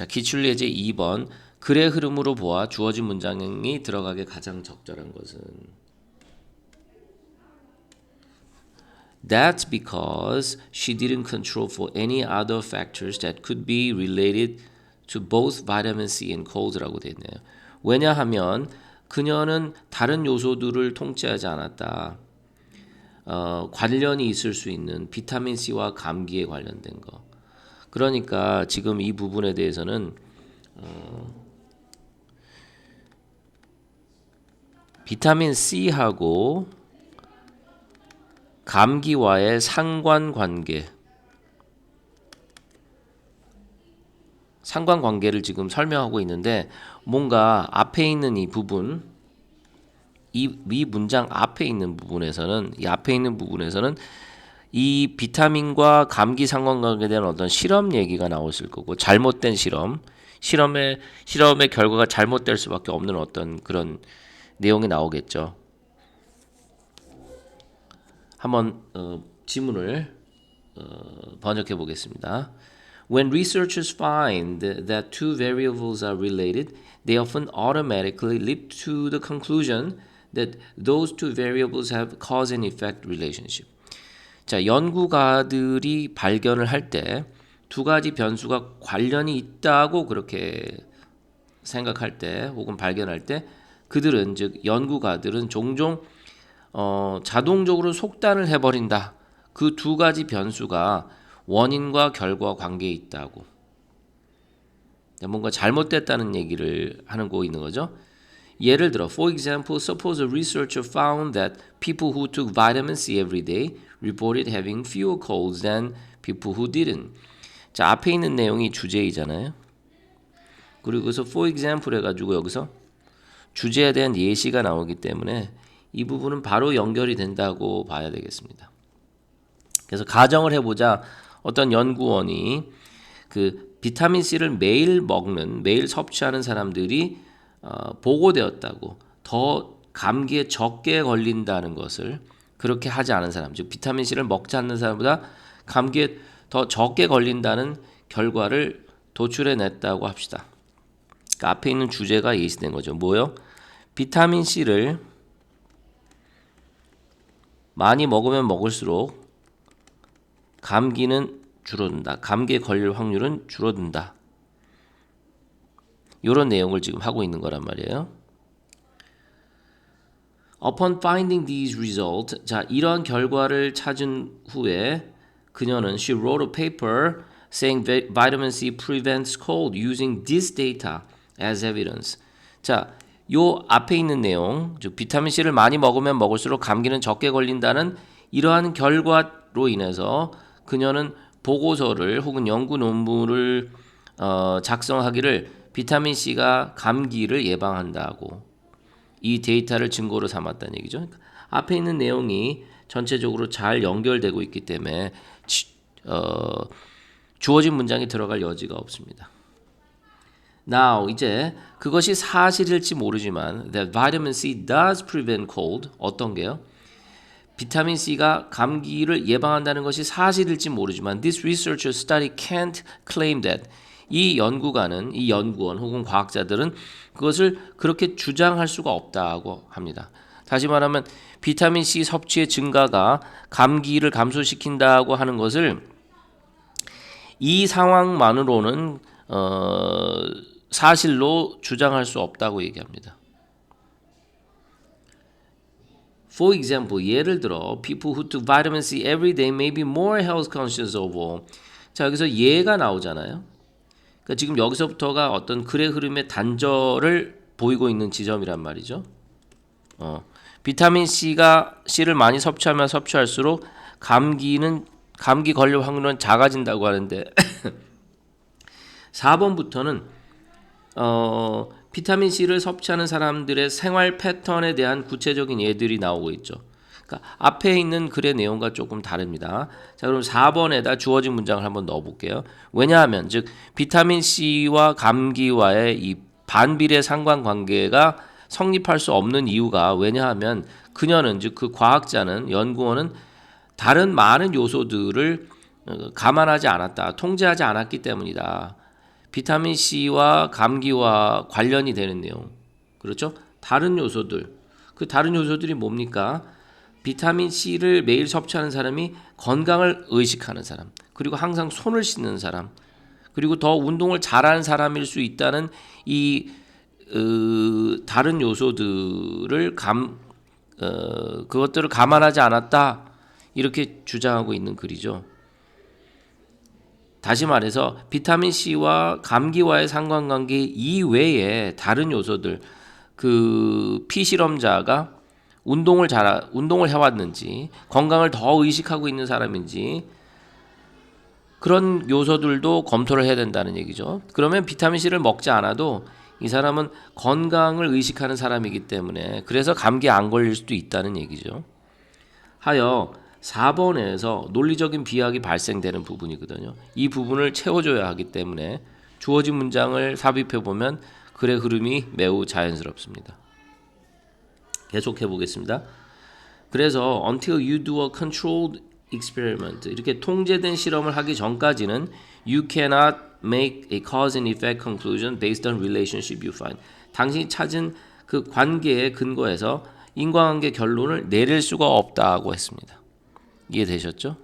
자, 기출 예제 2번 글의 흐름으로 보아 주어진 문장이 들어가게 가장 적절한 것은 That's because she didn't control for any other factors that could be related to both vitamin C and cold라고 되어 있네요. 왜냐하면 그녀는 다른 요소들을 통제하지 않았다. 어, 관련이 있을 수 있는 비타민 C와 감기에 관련된 거. 그러니까 지금 이 부분에 대해서는 어, 비타민 C하고 감기와의 상관관계 상관관계를 지금 설명하고 있는데 뭔가 앞에 있는 이 부분 이, 이 문장 앞에 있는 부분에서는 이 앞에 있는 부분에서는 이 비타민과 감기 상관관계에 대한 어떤 실험 얘기가 나왔을 거고 잘못된 실험 실험의 실험의 결과가 잘못될 수밖에 없는 어떤 그런 내용이 나오겠죠. 한번 어, 지문을 어, 번역해 보겠습니다. When researchers find that two variables are related, they often automatically leap to the conclusion that those two variables have cause and effect relationship. 자, 연구가들이 발견을 할 때 두 가지 변수가 관련이 있다고 그렇게 생각할 때 혹은 발견할 때 그들은 즉 연구가들은 종종 어, 자동적으로 속단을 해버린다. 그 두 가지 변수가 원인과 결과 관계에 있다고. 뭔가 잘못됐다는 얘기를 하는 거 있는 거죠. 예를 들어, for example, suppose a researcher found that people who took vitamin C every day reported having fewer colds than people who didn't. 자, 앞에 있는 내용이 주제이잖아요. 그리고 그래서 for example 해가지고 여기서 주제에 대한 예시가 나오기 때문에 이 부분은 바로 연결이 된다고 봐야 되겠습니다. 그래서 가정을 해보자 어떤 연구원이 그 비타민 C를 매일 먹는 매일 섭취하는 사람들이 어, 보고되었다고 더 감기에 적게 걸린다는 것을 그렇게 하지 않은 사람 즉 비타민 C를 먹지 않는 사람보다 감기에 더 적게 걸린다는 결과를 도출해 냈다고 합시다. 그러니까 앞에 있는 주제가 예시된 거죠. 뭐요? 비타민 C를 많이 먹으면 먹을수록 감기는 줄어든다. 감기에 걸릴 확률은 줄어든다. 이런 내용을 지금 하고 있는 거란 말이에요. Upon finding these results, 자 이러한 결과를 찾은 후에 그녀는 she wrote a paper saying vitamin C prevents cold using this data as evidence. 자, 요 앞에 있는 내용, 즉 비타민 C를 많이 먹으면 먹을수록 감기는 적게 걸린다는 이러한 결과로 인해서 그녀는 보고서를 혹은 연구 논문을 어, 작성하기를 비타민 C가 감기를 예방한다고 이 데이터를 증거로 삼았다는 얘기죠. 그러니까 앞에 있는 내용이 전체적으로 잘 연결되고 있기 때문에 어, 주어진 문장이 들어갈 여지가 없습니다. Now 이제 그것이 사실일지 모르지만 that vitamin C does prevent cold 어떤 게요? 비타민 C가 감기를 예방한다는 것이 사실일지 모르지만 this researcher study can't claim that 이 연구가는 이 연구원 혹은 과학자들은 그것을 그렇게 주장할 수가 없다고 합니다. 다시 말하면 비타민 C 섭취의 증가가 감기를 감소시킨다고 하는 것을 이 상황만으로는 어, 사실로 주장할 수 없다고 얘기합니다. For example, 예를 들어 people who took vitamin C every day may be more health conscious overall. 자 여기서 예가 나오잖아요. 그러니까 지금 여기서부터가 어떤 글의 흐름의 단절을 보이고 있는 지점이란 말이죠. 어, 비타민 C가 C를 많이 섭취하면 섭취할수록 감기는 감기 걸릴 확률은 작아진다고 하는데 4번부터는 어, 비타민 C를 섭취하는 사람들의 생활 패턴에 대한 구체적인 예들이 나오고 있죠. 그러니까 앞에 있는 글의 내용과 조금 다릅니다. 자, 그럼 4번에다 주어진 문장을 한번 넣어 볼게요. 왜냐하면 즉 비타민 C와 감기와의 이 반비례 상관관계가 성립할 수 없는 이유가 왜냐하면 그녀는 즉 그 과학자는 연구원은 다른 많은 요소들을 어, 감안하지 않았다, 통제하지 않았기 때문이다. 비타민 C와 감기와 관련이 되는 내용. 그렇죠? 다른 요소들. 그 다른 요소들이 뭡니까? 비타민 C를 매일 섭취하는 사람이 건강을 의식하는 사람, 그리고 항상 손을 씻는 사람, 그리고 더 운동을 잘하는 사람일 수 있다는 이 으, 다른 요소들을 감 어, 그것들을 감안하지 않았다 이렇게 주장하고 있는 글이죠. 다시 말해서 비타민 C와 감기와의 상관관계 이외에 다른 요소들 그 피실험자가 운동을 잘 운동을 해왔는지 건강을 더 의식하고 있는 사람인지 그런 요소들도 검토를 해야 된다는 얘기죠. 그러면 비타민 C를 먹지 않아도 이 사람은 건강을 의식하는 사람이기 때문에 그래서 감기 안 걸릴 수도 있다는 얘기죠. 하여 4번에서 논리적인 비약이 발생되는 부분이거든요. 이 부분을 채워줘야 하기 때문에 주어진 문장을 삽입해 보면 글의 흐름이 매우 자연스럽습니다. 계속해 보겠습니다. 그래서 until you do a controlled experiment 이렇게 통제된 실험을 하기 전까지는 you cannot make a cause and effect conclusion based on relationship you find. 당신이 찾은 그 관계에 근거해서 인과관계 결론을 내릴 수가 없다고 했습니다. 이해되셨죠?